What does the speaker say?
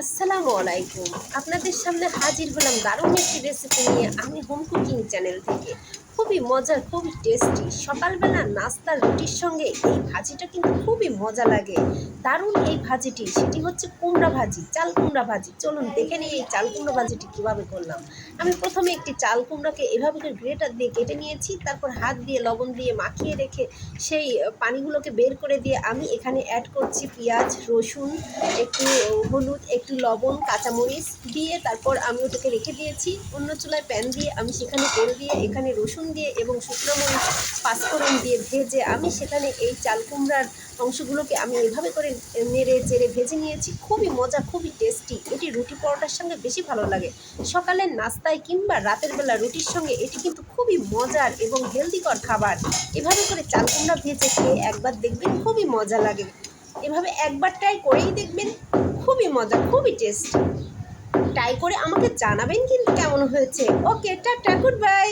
আসসালামু আলাইকুম। আপনাদের সামনে হাজির হলাম দারুণ একটি রেসিপি নিয়ে, আমি হোম কুকিং চ্যানেল থেকে। খুবই মজার, খুবই টেস্টি সকালবেলা নাস্তার রুটির সঙ্গে এই ভাজিটা কিন্তু খুবই মজা লাগে। দারুণ এই ভাজিটি। সেটি হচ্ছে কুমড়া ভাজি, চাল কুমড়া ভাজি। চলুন দেখে নিই এই চাল কুমড়া ভাজিটি কীভাবে করলাম। আমি প্রথমে একটি চাল কুমড়াকে এভাবে করে গ্রেটার দিয়ে কেটে নিয়েছি, তারপর হাত দিয়ে লবণ দিয়ে মাখিয়ে রেখে সেই পানিগুলোকে বের করে দিয়ে আমি এখানে অ্যাড করছি পেঁয়াজ, রসুন, একটু হলুদ, একটু লবণ, কাঁচামরিচ দিয়ে তারপর আমি ওটাকে রেখে দিয়েছি। অন্য চুলায় প্যান দিয়ে আমি সেখানে তেল দিয়ে এখানে রসুন দিয়ে এবং শুকনো মরিচ, পাঁচফোড়ন দিয়ে ভেজে আমি সেখানে এই চাল কুমড়ার অংশগুলোকে আমি এভাবে করে নেড়ে চেড়ে ভেজে নিয়েছি। খুবই মজা, খুবই টেস্টি এটি রুটি পরোটার সঙ্গে বেশি ভালো লাগে। সকালের নাস্তায় কিংবা রাতের বেলা রুটির সঙ্গে এটি কিন্তু খুবই মজার এবং হেলদিকর খাবার। এভাবে করে চাল কুমড়া ভেজে খেয়ে একবার দেখবেন খুবই মজা লাগে। এভাবে একবার ট্রাই করেই দেখবেন খুবই মজা, খুবই টেস্টি ট্রাই করে আমাকে জানাবেন কিন্তু কেমন হয়েছে। ওকে টাটা গুড বাই